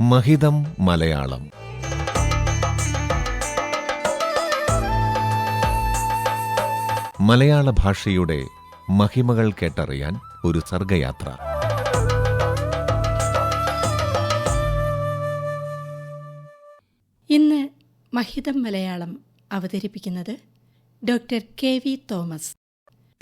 മഹിതം മലയാളം. മലയാള ഭാഷയുടെ മഹിമകൾ കേട്ടറിയാൻ ഒരു സർഗയാത്ര. ഇന്ന് മഹിതം മലയാളം അവതരിപ്പിക്കുന്നത് doctor K. V. Thomas.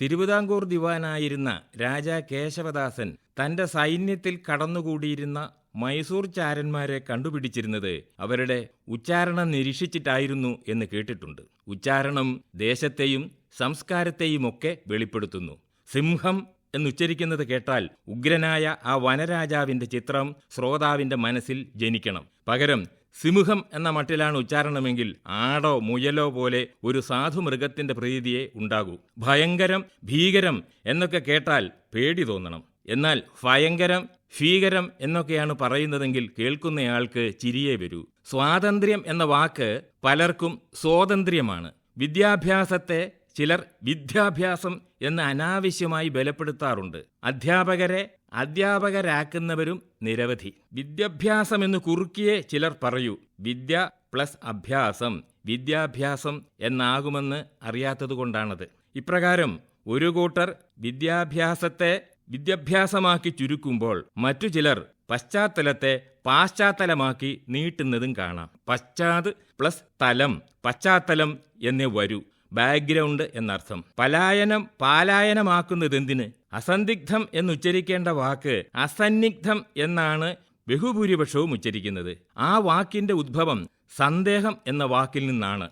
Thiruvithamkoor ദിവാനായിരുന്ന Raja Kesavadasan തന്റെ സൈന്യത്തിൽ കടന്നുകൂടിയിരുന്ന മൈസൂർ ചാരന്മാരെ കണ്ടുപിടിച്ചിരുന്നത് അവരുടെ ഉച്ചാരണം നിരീക്ഷിച്ചിട്ടായിരുന്നു എന്ന് കേട്ടിട്ടുണ്ട്. ഉച്ചാരണം ദേശത്തെയും സംസ്കാരത്തെയുമൊക്കെ വെളിപ്പെടുത്തുന്നു. സിംഹം എന്നുച്ചരിക്കുന്നത് കേട്ടാൽ ഉഗ്രനായ ആ വനരാജാവിന്റെ ചിത്രം ശ്രോതാവിന്റെ മനസ്സിൽ ജനിക്കണം. പകരം സിംഹം എന്ന മട്ടിലാണ് ഉച്ചാരണമെങ്കിൽ ആടോ മുയലോ പോലെ ഒരു സാധു മൃഗത്തിന്റെ പ്രീതിയെ ഉണ്ടാകൂ. ഭയങ്കരം ഭീകരം എന്നൊക്കെ കേട്ടാൽ പേടി തോന്നണം. എന്നാൽ ഭയങ്കരം ഭീകരം എന്നൊക്കെയാണ് പറയുന്നതെങ്കിൽ കേൾക്കുന്നയാൾക്ക് ചിരിയേ വരൂ. സ്വാതന്ത്ര്യം എന്ന വാക്ക് പലർക്കും സ്വാതന്ത്ര്യമാണ്. വിദ്യാഭ്യാസത്തെ ചിലർ വിദ്യാഭ്യാസം എന്ന് അനാവശ്യമായി ബലപ്പെടുത്താറുണ്ട്. അധ്യാപകരെ അധ്യാപകരാക്കുന്നവരും നിരവധി. വിദ്യാഭ്യാസം എന്ന് കുറുക്കിയെ ചിലർ പറയൂ. വിദ്യ പ്ലസ് അഭ്യാസം വിദ്യാഭ്യാസം എന്നാകുമെന്ന് അറിയാത്തതുകൊണ്ടാണത്. ഇപ്രകാരം ഒരു കൂട്ടർ വിദ്യാഭ്യാസത്തെ വിദ്യാഭ്യാസമാക്കി ചുരുക്കുമ്പോൾ മറ്റു ചിലർ പശ്ചാത്തലത്തെ പാശ്ചാത്തലമാക്കി നീട്ടുന്നതും കാണാം. പശ്ചാത് പ്ലസ് തലം പശ്ചാത്തലം എന്നേ വരൂ. ബാക്ക്ഗ്രൗണ്ട് എന്നർത്ഥം. പലായനം പാലായനമാക്കുന്നതെന്തിന്? അസന്ദിഗ്ധം എന്നുച്ചരിക്കേണ്ട വാക്ക് അസന്നിഗ്ധം എന്നാണ് ബഹുഭൂരിപക്ഷവും ഉച്ചരിക്കുന്നത്. ആ വാക്കിന്റെ ഉദ്ഭവം സന്ദേഹം എന്ന വാക്കിൽ നിന്നാണ്.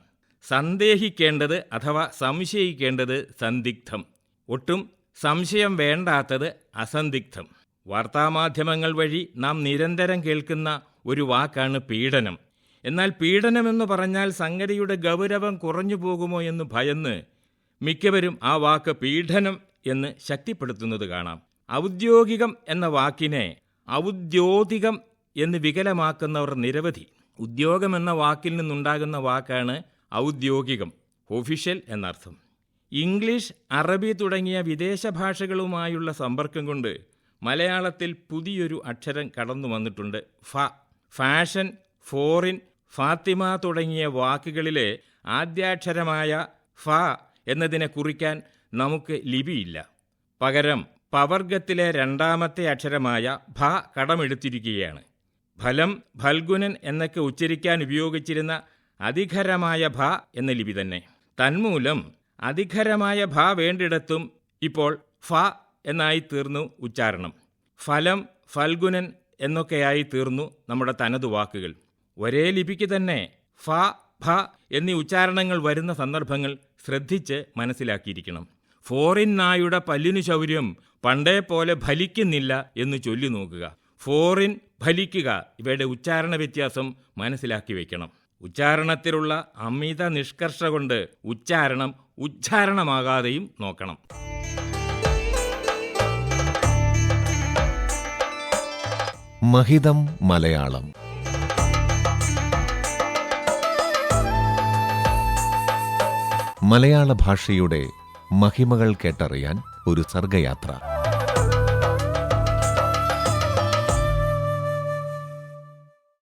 സന്ദേഹിക്കേണ്ടത് അഥവാ സംശയിക്കേണ്ടത് സന്ദിഗ്ധം ഒട്ടും സംശയം വേണ്ടാത്തത് അസന്ദിഗ്ധം വാർത്താമാധ്യമങ്ങൾ വഴി നാം നിരന്തരം കേൾക്കുന്ന ഒരു വാക്കാണ് പീഡനം. എന്നാൽ പീഡനമെന്ന് പറഞ്ഞാൽ സംഗതിയുടെ ഗൗരവം കുറഞ്ഞു പോകുമോ എന്ന് ഭയന്ന് മിക്കവരും ആ വാക്ക് പീഡനം എന്ന് ശക്തിപ്പെടുത്തുന്നത് കാണാം. ഔദ്യോഗികം എന്ന വാക്കിനെ ഔദ്യോഗികം എന്ന് വികലമാക്കുന്നവർ നിരവധി. ഉദ്യോഗം എന്ന വാക്കിൽ നിന്നുണ്ടാകുന്ന വാക്കാണ് ഔദ്യോഗികം ഒഫീഷ്യൽ എന്നർത്ഥം. ഇംഗ്ലീഷ് അറബി തുടങ്ങിയ വിദേശ ഭാഷകളുമായുള്ള സമ്പർക്കം കൊണ്ട് മലയാളത്തിൽ പുതിയൊരു അക്ഷരം കടന്നു വന്നിട്ടുണ്ട്. ഫ ഫാഷൻ ഫോറിൻ ഫാത്തിമ തുടങ്ങിയ വാക്കുകളിലെ ആദ്യാക്ഷരമായ ഫ എന്നതിനെ കുറിക്കാൻ നമുക്ക് ലിപിയില്ല. പകരം പവർഗത്തിലെ രണ്ടാമത്തെ അക്ഷരമായ ഭ കടമെടുത്തിരിക്കുകയാണ്. ഫലം ഫൽഗുനൻ എന്നൊക്കെ ഉച്ചരിക്കാൻ ഉപയോഗിച്ചിരുന്ന അധികരമായ ഭ എന്ന ലിപി തന്നെ. തന്മൂലം അധികരമായ ഭ വേണ്ടിടത്തും ഇപ്പോൾ ഫ എന്നായി തീർന്നു ഉച്ചാരണം. ഫലം ഫൽഗുനൻ എന്നൊക്കെയായി തീർന്നു നമ്മുടെ തനതു വാക്കുകൾ. ഒരേ ലിപിക്ക് തന്നെ ഫ ഭ എന്നീ ഉച്ചാരണങ്ങൾ വരുന്ന സന്ദർഭങ്ങൾ ശ്രദ്ധിച്ച് മനസ്സിലാക്കിയിരിക്കണം. ഫോറിൻ നായുടെ പല്ലിനു ശൗര്യം പണ്ടേ പോലെ ഫലിക്കുന്നില്ല എന്ന് ചൊല്ലി നോക്കുക. ഫോറിൻ ഫലിക്കുക ഇവയുടെ ഉച്ചാരണ വ്യത്യാസം മനസ്സിലാക്കി വയ്ക്കണം. ഉച്ചാരണത്തിലുള്ള അമിത നിഷ്കർഷ കൊണ്ട് ഉച്ചാരണം ഉച്ചാരണമാകാതെയും നോക്കണം. മഹിതം മലയാളം. മലയാള ഭാഷയുടെ മഹിമകൾ കേട്ടറിയാൻ ഒരു സർഗയാത്ര.